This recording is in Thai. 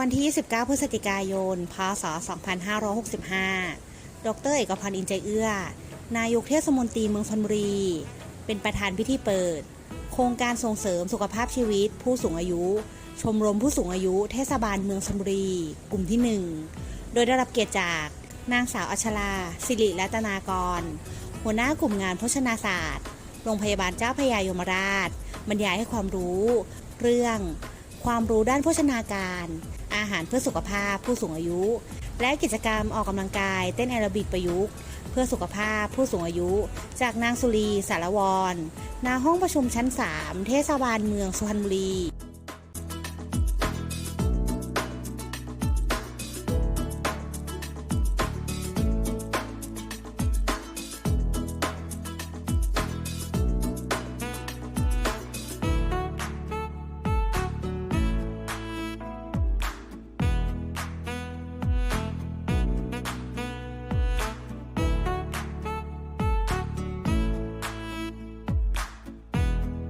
วันที่29พฤศจิกายน พศ 2565 ดร เอกพันธ์อินใจเอื้อ นายกเทศมนตรีเมืองชนบุรี เป็นประธานพิธีเปิด โครงการส่งเสริมสุขภาพชีวิต ผู้สูงอายุ ชมรมผู้สูงอายุเทศบาลเมืองชนบุรี กลุ่มที่ 1 โดยได้รับเกียรติจากนางสาวอัชราสิริรัตนากร หัวหน้ากลุ่มงานโภชนาศาสตร์ โรงพยาบาลเจ้าพยายมราช บรรยายให้ความรู้ เรื่อง ความรู้ด้านโภชนาการ อาหารเพื่อสุขภาพผู้สูงอายุ และกิจกรรมออกกำลังกาย เต้นแอโรบิกประยุกต์เพื่อสุขภาพผู้สูงอายุ จากนางสุรีสารวรณาห้องประชุมชั้น 3 เทศบาลเมืองสุพรรณบุรี